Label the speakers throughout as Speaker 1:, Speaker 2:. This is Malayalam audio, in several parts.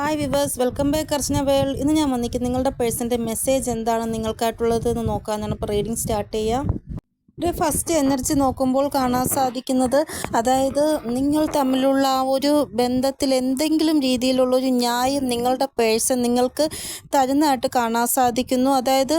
Speaker 1: Hi viewers welcome back Archana world ഇന്ന് ഞാൻ വന്നിരിക്കുന്നത് നിങ്ങളുടെ പേഴ്സന്റെ മെസ്സേജ് എന്താണ് നിങ്ങൾക്കായിട്ടുള്ളത് എന്ന് നോക്കാൻ ഇപ്പോൾ റീഡിങ് സ്റ്റാർട്ട് ചെയ്യുക ഒരു ഫസ്റ്റ് എനർജി നോക്കുമ്പോൾ കാണാൻ സാധിക്കുന്നത് അതായത് നിങ്ങൾ തമ്മിലുള്ള ആ ഒരു ബന്ധത്തിൽ എന്തെങ്കിലും രീതിയിലുള്ള ഒരു ന്യായം നിങ്ങളുടെ പേഴ്സൺ നിങ്ങൾക്ക് തരുന്നതായിട്ട് കാണാൻ സാധിക്കുന്നു. അതായത്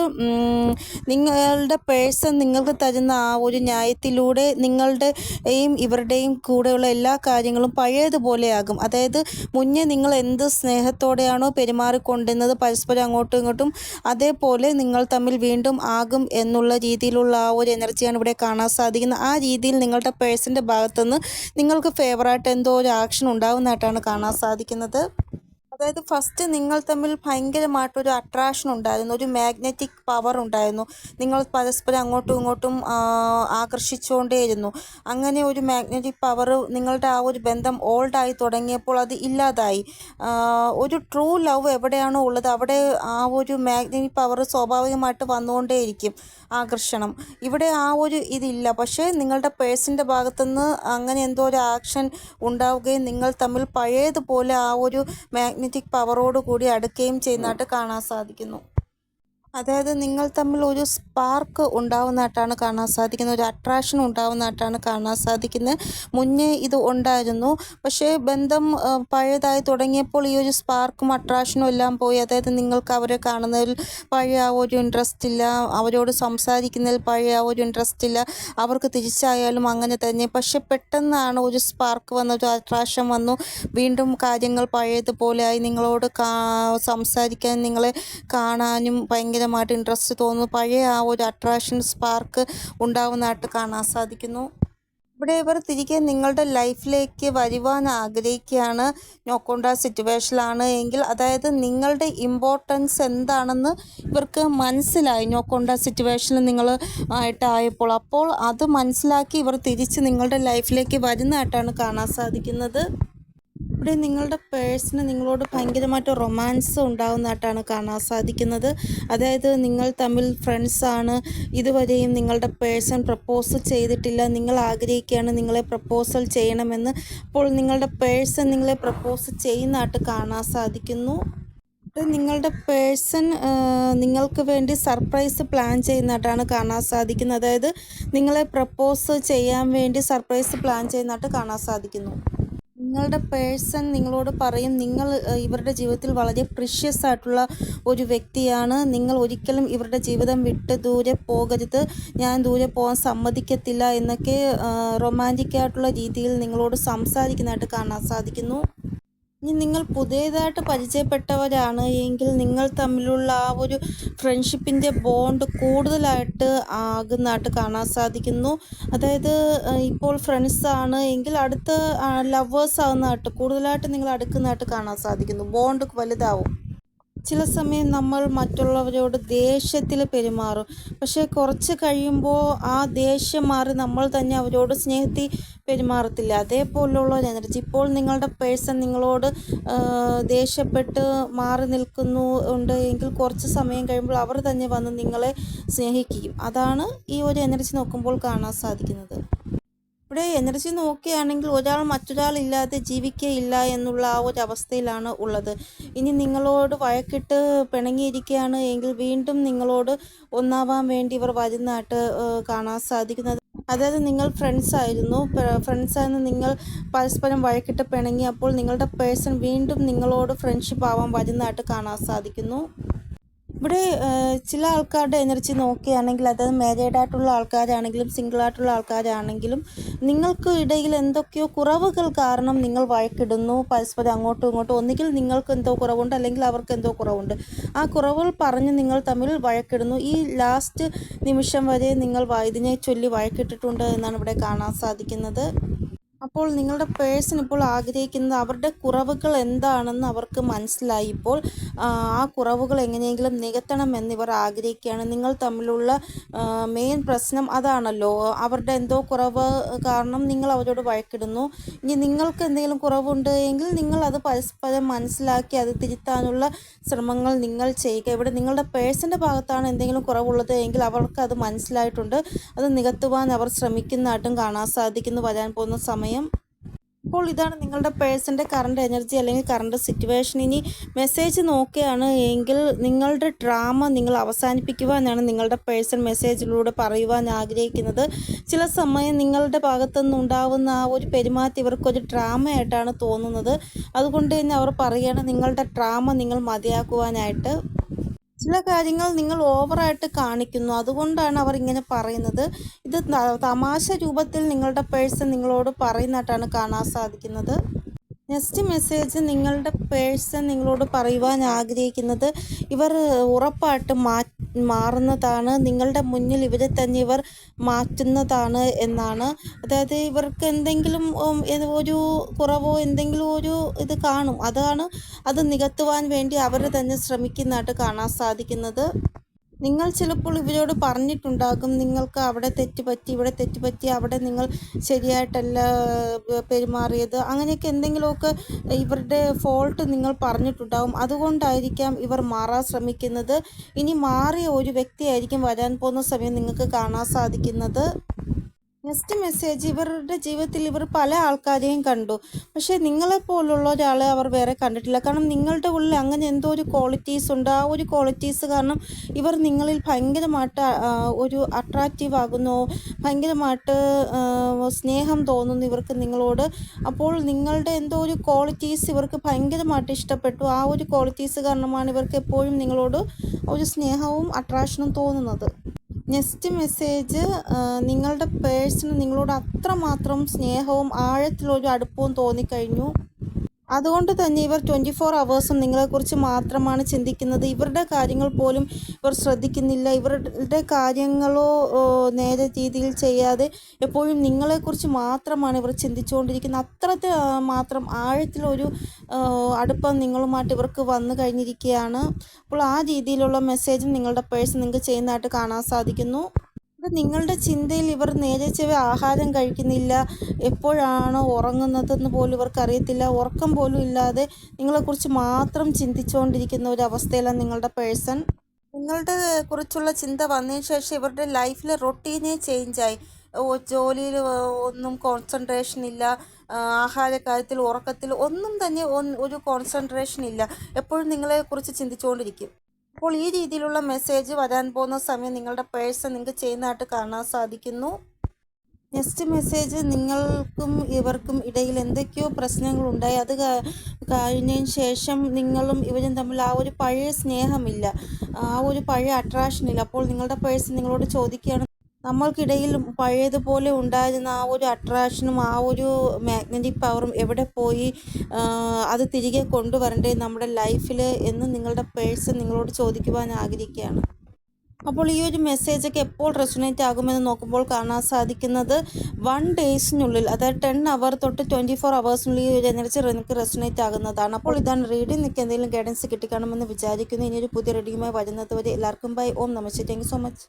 Speaker 1: നിങ്ങളുടെ പേഴ്സൺ നിങ്ങൾക്ക് തരുന്ന ആ ഒരു ന്യായത്തിലൂടെ നിങ്ങളുടെയും ഇവരുടെയും കൂടെയുള്ള എല്ലാ കാര്യങ്ങളും പഴയതുപോലെയാകും. അതായത് മുന്നേ നിങ്ങൾ എന്ത് സ്നേഹത്തോടെയാണോ പെരുമാറിക്കൊണ്ടിരുന്നത് പരസ്പരം അങ്ങോട്ടും ഇങ്ങോട്ടും അതേപോലെ നിങ്ങൾ തമ്മിൽ വീണ്ടും ആകും എന്നുള്ള രീതിയിലുള്ള ആ ഒരു എനർജിയാണ് ഇവിടെ കാണാൻ സാധിക്കുന്നത് ആ രീതിയിൽ നിങ്ങളുടെ പേഴ്സിന്റെ ഭാഗത്തുനിന്ന് നിങ്ങൾക്ക് ഫേവറായിട്ട് എന്തോ ഒരു ആക്ഷൻ ഉണ്ടാകുന്നതായിട്ടാണ് കാണാൻ സാധിക്കുന്നത്. അതായത് ഫസ്റ്റ് നിങ്ങൾ തമ്മിൽ ഭയങ്കരമായിട്ടൊരു അട്രാക്ഷൻ ഉണ്ടായിരുന്നു ഒരു മാഗ്നറ്റിക് പവർ ഉണ്ടായിരുന്നു. നിങ്ങൾ പരസ്പരം അങ്ങോട്ടും ഇങ്ങോട്ടും ആകർഷിച്ചുകൊണ്ടേയിരുന്നു. അങ്ങനെ ഒരു മാഗ്നറ്റിക് പവർ നിങ്ങളുടെ ആ ഒരു ബന്ധം ഓൾഡായി തുടങ്ങിയപ്പോൾ അത് ഇല്ലാതായി. ഒരു ട്രൂ ലവ് എവിടെയാണോ ഉള്ളത് അവിടെ ആ ഒരു മാഗ്നറ്റിക് പവർ സ്വാഭാവികമായിട്ട് വന്നുകൊണ്ടേയിരിക്കും ആകർഷണം. ഇവിടെ ആ ഒരു ഇതില്ല. പക്ഷേ നിങ്ങളുടെ പേഴ്സിന്റെ ഭാഗത്തുനിന്ന് അങ്ങനെ എന്തോ ഒരു ആക്ഷൻ ഉണ്ടാവുകയും നിങ്ങൾ തമ്മിൽ പഴയതുപോലെ ആ ഒരു മാഗ്നറ്റിക് പവറോട് കൂടി അടുക്കുകയും ചെയ്യുന്നതായിട്ട് കാണാൻ സാധിക്കുന്നു. അതായത് നിങ്ങൾ തമ്മിൽ ഒരു സ്പാർക്ക് ഉണ്ടാവുന്നതായിട്ടാണ് കാണാൻ സാധിക്കുന്നത്. ഒരു അട്രാക്ഷൻ ഉണ്ടാവുന്നതായിട്ടാണ് കാണാൻ സാധിക്കുന്നത്. മുന്നേ ഇത് ഉണ്ടായിരുന്നു. പക്ഷേ ബന്ധം പഴയതായി തുടങ്ങിയപ്പോൾ ഈ ഒരു സ്പാർക്കും അട്രാക്ഷനും എല്ലാം പോയി. അതായത് നിങ്ങൾക്ക് അവരെ കാണുന്നതിൽ പഴയ ആ ഒരു ഇൻട്രസ്റ്റ് ഇല്ല. അവരോട് സംസാരിക്കുന്നതിൽ പഴയ ആ ഒരു ഇൻട്രസ്റ്റ് ഇല്ല. അവർക്ക് തിരിച്ചായാലും അങ്ങനെ തന്നെ. പക്ഷെ പെട്ടെന്നാണ് ഒരു സ്പാർക്ക് വന്ന ഒരു അട്രാക്ഷൻ വന്നു. വീണ്ടും കാര്യങ്ങൾ പഴയതുപോലെ ആയി. നിങ്ങളോട് സംസാരിക്കാൻ നിങ്ങളെ കാണാനും ഭയങ്കരമായിട്ട് ഇൻട്രസ്റ്റ് തോന്നുന്നു. പഴയ ആ ഒരു അട്രാക്ഷൻ സ്പാർക്ക് ഉണ്ടാവുന്നതായിട്ട് കാണാൻ സാധിക്കുന്നു. ഇവിടെ ഇവർ തിരികെ നിങ്ങളുടെ ലൈഫിലേക്ക് വരുവാൻ ആഗ്രഹിക്കുകയാണ്. നോക്കൊണ്ട സിറ്റുവേഷനിലാണ് എങ്കിൽ അതായത് നിങ്ങളുടെ ഇമ്പോർട്ടൻസ് എന്താണെന്ന് ഇവർക്ക് മനസ്സിലായി. നോക്കൊണ്ട സിറ്റുവേഷനിൽ നിങ്ങൾ ആയിട്ടായപ്പോൾ. അപ്പോൾ അത് മനസ്സിലാക്കി ഇവർ തിരിച്ച് നിങ്ങളുടെ ലൈഫിലേക്ക് വരുന്നതായിട്ടാണ് കാണാൻ സാധിക്കുന്നത്. ഇവിടെ നിങ്ങളുടെ പേഴ്സണ് നിങ്ങളോട് ഭയങ്കരമായിട്ട് റൊമാൻസ് ഉണ്ടാകുന്നതായിട്ടാണ് കാണാൻ സാധിക്കുന്നത്. അതായത് നിങ്ങൾ തമ്മിൽ ഫ്രണ്ട്സാണ് ഇതുവരെയും നിങ്ങളുടെ പേഴ്സൺ പ്രപ്പോസ് ചെയ്തിട്ടില്ല. നിങ്ങൾ ആഗ്രഹിക്കുകയാണ് നിങ്ങളെ പ്രപ്പോസൽ ചെയ്യണമെന്ന്. അപ്പോൾ നിങ്ങളുടെ പേഴ്സൺ നിങ്ങളെ പ്രപ്പോസ് ചെയ്യുന്നതായിട്ട് കാണാൻ സാധിക്കുന്നു. നിങ്ങളുടെ പേഴ്സൺ നിങ്ങൾക്ക് വേണ്ടി സർപ്രൈസ് പ്ലാൻ ചെയ്യുന്നതായിട്ടാണ് കാണാൻ സാധിക്കുന്നത്. അതായത് നിങ്ങളെ പ്രപ്പോസ് ചെയ്യാൻ വേണ്ടി സർപ്രൈസ് പ്ലാൻ ചെയ്യുന്നതായിട്ട് കാണാൻ സാധിക്കുന്നു. നിങ്ങളുടെ പേഴ്സൺ നിങ്ങളോട് പറയും നിങ്ങൾ ഇവരുടെ ജീവിതത്തിൽ വളരെ പ്രിഷ്യസ് ആയിട്ടുള്ള ഒരു വ്യക്തിയാണ്. നിങ്ങൾ ഒരിക്കലും ഇവരുടെ ജീവിതം വിട്ട് ദൂരെ പോകരുത്. ഞാൻ ദൂരെ പോകാൻ സമ്മതിക്കത്തില്ല എന്നൊക്കെ റൊമാന്റിക് ആയിട്ടുള്ള രീതിയിൽ നിങ്ങളോട് സംസാരിക്കുന്നതായിട്ട് കാണാൻ സാധിക്കുന്നു. ഇനി നിങ്ങൾ പുതിയതായിട്ട് പരിചയപ്പെട്ടവരാണ് എങ്കിൽ നിങ്ങൾ തമ്മിലുള്ള ആ ഒരു ഫ്രണ്ട്ഷിപ്പിന്റെ ബോണ്ട് കൂടുതലായിട്ട് ആകുന്നതായിട്ട് കാണാൻ സാധിക്കുന്നു. അതായത് ഇപ്പോൾ ഫ്രണ്ട്സ് ആണ് എങ്കിൽ അടുത്ത ലവേഴ്സ് ആകുന്നതായിട്ട് കൂടുതലായിട്ട് നിങ്ങൾ അടുക്കുന്നതായിട്ട് കാണാൻ സാധിക്കുന്നു. ബോണ്ട് വലുതാവും. ചില സമയം നമ്മൾ മറ്റുള്ളവരോട് ദേഷ്യത്തിൽ പെരുമാറും. പക്ഷേ കുറച്ച് കഴിയുമ്പോൾ ആ ദേഷ്യം മാറി നമ്മൾ തന്നെ അവരോട് സ്നേഹത്തിൽ പെരുമാറത്തില്ല. അതേപോലുള്ള ഒരു എനർജി ഇപ്പോൾ നിങ്ങളുടെ പേഴ്സൺ നിങ്ങളോട് ദേഷ്യപ്പെട്ട് മാറി നിൽക്കുന്നു ഉണ്ട് എങ്കിൽ കുറച്ച് സമയം കഴിയുമ്പോൾ അവർ തന്നെ വന്ന് നിങ്ങളെ സ്നേഹിക്കും അതാണ് ഈ ഒരു എനർജി നോക്കുമ്പോൾ കാണാൻ സാധിക്കുന്നത്. ഇവിടെ എനർജി നോക്കുകയാണെങ്കിൽ ഒരാൾ മറ്റൊരാളില്ലാതെ ജീവിക്കുകയില്ല എന്നുള്ള ആ ഒരു അവസ്ഥയിലാണ് ഉള്ളത്. ഇനി നിങ്ങളോട് വഴക്കിട്ട് പിണങ്ങിയിരിക്കുകയാണ് എങ്കിൽ വീണ്ടും നിങ്ങളോട് ഒന്നാവാൻ വേണ്ടി ഇവർ വരുന്നതായിട്ട് കാണാൻ സാധിക്കുന്നത്. അതായത് നിങ്ങൾ ഫ്രണ്ട്സ് ആയിരുന്നു. ഫ്രണ്ട്സ് നിങ്ങൾ പരസ്പരം വഴക്കിട്ട് പിണങ്ങിയപ്പോൾ നിങ്ങളുടെ പേഴ്സൺ വീണ്ടും നിങ്ങളോട് ഫ്രണ്ട്ഷിപ്പ് ആവാൻ വരുന്നതായിട്ട് കാണാൻ സാധിക്കുന്നു. ഇവിടെ ചില ആൾക്കാരുടെ എനർജി നോക്കുകയാണെങ്കിൽ അതായത് മാരീഡ് ആയിട്ടുള്ള ആൾക്കാരാണെങ്കിലും സിംഗിൾ ആയിട്ടുള്ള ആൾക്കാരാണെങ്കിലും നിങ്ങൾക്ക് ഇടയിൽ എന്തൊക്കെയോ കുറവുകൾ കാരണം നിങ്ങൾ വഴക്കിടുന്നു പരസ്പരം അങ്ങോട്ടും ഇങ്ങോട്ടും ഒന്നുകിൽ നിങ്ങൾക്ക് എന്തോ കുറവുണ്ട് അല്ലെങ്കിൽ അവർക്ക് എന്തോ കുറവുണ്ട്. ആ കുറവുകൾ പറഞ്ഞ് നിങ്ങൾ തമ്മിൽ വഴക്കിടുന്നു. ഈ ലാസ്റ്റ് നിമിഷം വരെ നിങ്ങൾ ഇതിനെ ചൊല്ലി വഴക്കിട്ടിട്ടുണ്ട് എന്നാണ് ഇവിടെ കാണാൻ സാധിക്കുന്നത്. അപ്പോൾ നിങ്ങളുടെ പേഴ്സൺ ഇപ്പോൾ ആഗ്രഹിക്കുന്നത് അവരുടെ കുറവുകൾ എന്താണെന്ന് അവർക്ക് മനസ്സിലായി. ഇപ്പോൾ ആ, കുറവുകൾ എങ്ങനെയെങ്കിലും നികത്തണമെന്ന് ഇവർ ആഗ്രഹിക്കുകയാണ്. നിങ്ങൾ തമ്മിലുള്ള മെയിൻ പ്രശ്നം അതാണല്ലോ. അവരുടെ എന്തോ കുറവ് കാരണം നിങ്ങൾ അവരോട് വഴക്കിടുന്നു. ഇനി നിങ്ങൾക്ക് എന്തെങ്കിലും കുറവുണ്ട് എങ്കിൽ നിങ്ങൾ അത് പരസ്പരം മനസ്സിലാക്കി അത് തിരുത്താനുള്ള ശ്രമങ്ങൾ നിങ്ങൾ ചെയ്യുക. ഇവിടെ നിങ്ങളുടെ പേഴ്സന്റെ ഭാഗത്താണ് എന്തെങ്കിലും കുറവുള്ളത് എങ്കിൽ അവർക്ക് അത് മനസ്സിലായിട്ടുണ്ട്. അത് നികത്തുവാൻ അവർ ശ്രമിക്കുന്നതായിട്ടും കാണാൻ സാധിക്കുന്നു വരാൻ പോകുന്ന സമയം. അപ്പോൾ ഇതാണ് നിങ്ങളുടെ പേഴ്സന്റെ കറണ്ട് എനർജി അല്ലെങ്കിൽ കറണ്ട് സിറ്റുവേഷൻ ഇനി മെസ്സേജ് നോക്കുകയാണ് എങ്കിൽ നിങ്ങളുടെ ഡ്രാമ നിങ്ങൾ അവസാനിപ്പിക്കുക എന്നാണ് നിങ്ങളുടെ പേഴ്സൺ മെസ്സേജിലൂടെ പറയുവാൻ ആഗ്രഹിക്കുന്നത്. ചില സമയം നിങ്ങളുടെ ഭാഗത്തുനിന്ന് ഉണ്ടാവുന്ന ആ ഒരു പെരുമാറ്റം ഇവർക്കൊരു ഡ്രാമയായിട്ടാണ് തോന്നുന്നത്. അതുകൊണ്ട് തന്നെ അവർ പറയുകയാണ് നിങ്ങളുടെ ഡ്രാമ നിങ്ങൾ മതിയാക്കുവാനായിട്ട് ചില കാര്യങ്ങൾ നിങ്ങൾ ഓവറായിട്ട് കാണിക്കുന്നു. അതുകൊണ്ടാണ് അവർ ഇങ്ങനെ പറയുന്നത്. ഇത് തമാശ രൂപത്തിൽ നിങ്ങളുടെ പേഴ്സൺ നിങ്ങളോട് പറയുന്നതായിട്ടാണ് കാണാൻ സാധിക്കുന്നത്. നെക്സ്റ്റ് മെസ്സേജ് നിങ്ങളുടെ പേഴ്സൺ നിങ്ങളോട് പറയുവാൻ ആഗ്രഹിക്കുന്നത്. ഇവർ ഉറപ്പായിട്ട് മാ മാറുന്നതാണ് നിങ്ങളുടെ മുന്നിൽ ഇവരെ തന്നെ ഇവർ മാറ്റുന്നതാണ് എന്നാണ്. അതായത് ഇവർക്ക് എന്തെങ്കിലും ഒരു കുറവോ എന്തെങ്കിലും ഒരു ഇത് കാണും. അതാണ് അത് നികത്തുവാൻ വേണ്ടി അവർ തന്നെ ശ്രമിക്കുന്നതായിട്ട് കാണാൻ സാധിക്കുന്നത്. നിങ്ങൾ ചിലപ്പോൾ ഇവരോട് പറഞ്ഞിട്ടുണ്ടാകും നിങ്ങൾക്ക് അവിടെ തെറ്റുപറ്റി ഇവിടെ തെറ്റുപറ്റി അവിടെ നിങ്ങൾ ശരിയായിട്ടല്ല പെരുമാറിയത്. അങ്ങനെയൊക്കെ എന്തെങ്കിലുമൊക്കെ ഇവരുടെ ഫോൾട്ട് നിങ്ങൾ പറഞ്ഞിട്ടുണ്ടാകും അതുകൊണ്ടായിരിക്കാം ഇവർ മാറാൻ ശ്രമിക്കുന്നത്. ഇനി മാറിയ ഒരു വ്യക്തിയായിരിക്കും വരാൻ പോകുന്ന സമയം നിങ്ങൾക്ക് കാണാൻ സാധിക്കുന്നത്. നെക്സ്റ്റ് മെസ്സേജ് ഇവരുടെ ജീവിതത്തിൽ ഇവർ പല ആൾക്കാരെയും കണ്ടു. പക്ഷേ നിങ്ങളെപ്പോലുള്ള ഒരാളെ അവർ വേറെ കണ്ടിട്ടില്ല. കാരണം നിങ്ങളുടെ ഉള്ളിൽ അങ്ങനെ എന്തോ ഒരു ക്വാളിറ്റീസ് ഉണ്ട്. ആ ഒരു ക്വാളിറ്റീസ് കാരണം ഇവർ നിങ്ങളിൽ ഭയങ്കരമായിട്ട് ഒരു അട്രാക്റ്റീവ് ആകുന്നു. ഭയങ്കരമായിട്ട് സ്നേഹം തോന്നുന്നു ഇവർക്ക് നിങ്ങളോട്. അപ്പോൾ നിങ്ങളുടെ എന്തോ ഒരു ക്വാളിറ്റീസ് ഇവർക്ക് ഭയങ്കരമായിട്ട് ഇഷ്ടപ്പെട്ടു. ആ ഒരു ക്വാളിറ്റീസ് കാരണമാണ് ഇവർക്ക് എപ്പോഴും നിങ്ങളോട് ഒരു സ്നേഹവും അട്രാക്ഷനും തോന്നുന്നത്. നെക്സ്റ്റ് മെസ്സേജ് നിങ്ങളുടെ പേഴ്സണ് നിങ്ങളോട് അത്രമാത്രം സ്നേഹവും ആഴത്തിലൊരു അടുപ്പവും തോന്നിക്കഴിഞ്ഞു. അതുകൊണ്ട് തന്നെ ഇവർ ട്വന്റി ഫോർ അവേഴ്സും നിങ്ങളെക്കുറിച്ച് മാത്രമാണ് ചിന്തിക്കുന്നത്. ഇവരുടെ കാര്യങ്ങൾ പോലും ഇവർ ശ്രദ്ധിക്കുന്നില്ല. ഇവരുടെ കാര്യങ്ങളോ നേരെ രീതിയിൽ ചെയ്യാതെ എപ്പോഴും നിങ്ങളെക്കുറിച്ച് മാത്രമാണ് ഇവർ ചിന്തിച്ചുകൊണ്ടിരിക്കുന്നത്. അത്രത്തെ മാത്രം ആഴത്തിലൊരു അടുപ്പം നിങ്ങളുമായിട്ട് ഇവർക്ക് വന്നു കഴിഞ്ഞിരിക്കുകയാണ്. അപ്പോൾ ആ രീതിയിലുള്ള മെസ്സേജും നിങ്ങളുടെ പേഴ്സ് നിങ്ങൾക്ക് ചെയ്യുന്നതായിട്ട് കാണാൻ സാധിക്കുന്നു. ഇത് നിങ്ങളുടെ ചിന്തയിൽ ഇവർ നേരെ ആഹാരം കഴിക്കുന്നില്ല. എപ്പോഴാണ് ഉറങ്ങുന്നതെന്ന് പോലും ഇവർക്ക് അറിയത്തില്ല ഉറക്കം പോലും ഇല്ലാതെ നിങ്ങളെക്കുറിച്ച് മാത്രം ചിന്തിച്ചുകൊണ്ടിരിക്കുന്ന ഒരു അവസ്ഥയിലാണ് നിങ്ങളുടെ പേഴ്സൺ. നിങ്ങളുടെ കുറിച്ചുള്ള ചിന്ത വന്നതിന് ശേഷം ഇവരുടെ ലൈഫിലെ റൊട്ടീനെ ചേഞ്ചായി. ജോലിയിൽ ഒന്നും കോൺസെൻട്രേഷൻ ഇല്ല. ആഹാര കാര്യത്തിൽ ഉറക്കത്തിൽ ഒന്നും തന്നെ ഒരു കോൺസെൻട്രേഷൻ ഇല്ല. എപ്പോഴും നിങ്ങളെ കുറിച്ച് ചിന്തിച്ചുകൊണ്ടിരിക്കും. അപ്പോൾ ഈ രീതിയിലുള്ള മെസ്സേജ് വരാൻ പോകുന്ന സമയം നിങ്ങളുടെ പേഴ്സൺ നിങ്ങൾക്ക് ചെയ്യുന്നതായിട്ട് കാണാൻ സാധിക്കുന്നു. നെക്സ്റ്റ് മെസ്സേജ് നിങ്ങൾക്കും ഇവർക്കും ഇടയിൽ എന്തൊക്കെയോ പ്രശ്നങ്ങളുണ്ടായി അത് കഴിഞ്ഞതിന് ശേഷം നിങ്ങളും ഇവരും തമ്മിൽ ആ ഒരു പഴയ സ്നേഹമില്ല. ആ ഒരു പഴയ അട്രാക്ഷൻ ഇല്ല. അപ്പോൾ നിങ്ങളുടെ പേഴ്സൺ നിങ്ങളോട് ചോദിക്കുകയാണ് നമ്മൾക്കിടയിൽ പഴയതുപോലെ ഉണ്ടായിരുന്ന ആ ഒരു അട്രാക്ഷനും ആ ഒരു മാഗ്നറ്റിക് പവറും എവിടെ പോയി അത് തിരികെ കൊണ്ടുവരണ്ടേ നമ്മുടെ ലൈഫിൽ എന്ന് നിങ്ങളുടെ പേഴ്സൺ നിങ്ങളോട് ചോദിക്കുവാൻ ആഗ്രഹിക്കുകയാണ്. അപ്പോൾ ഈ ഒരു മെസ്സേജൊക്കെ എപ്പോൾ റെസൊനേറ്റ് ആകുമെന്ന് നോക്കുമ്പോൾ കാണാൻ സാധിക്കുന്നത് വൺ ഡേയ്സിനുള്ളിൽ അതായത് ടെൻ അവർ തൊട്ട് ട്വന്റി ഫോർ അവേഴ്സിനുള്ളിൽ ഈ ഒരു എനർജി നിങ്ങൾക്ക് റെസൊനേറ്റ് ആകുന്നതാണ്. അപ്പോൾ ഇതാണ് റീഡിംഗ് നിങ്ങൾക്ക് എന്തെങ്കിലും ഗൈഡൻസ് കിട്ടിക്കണമെന്ന് വിചാരിക്കുന്നു. ഇനി ഒരു പുതിയ റീഡിങ്ങുമായി വരുന്നത് വരെ എല്ലാവർക്കും ബൈ ഓം നമസ്തേ താങ്ക് യു സോ മച്ച്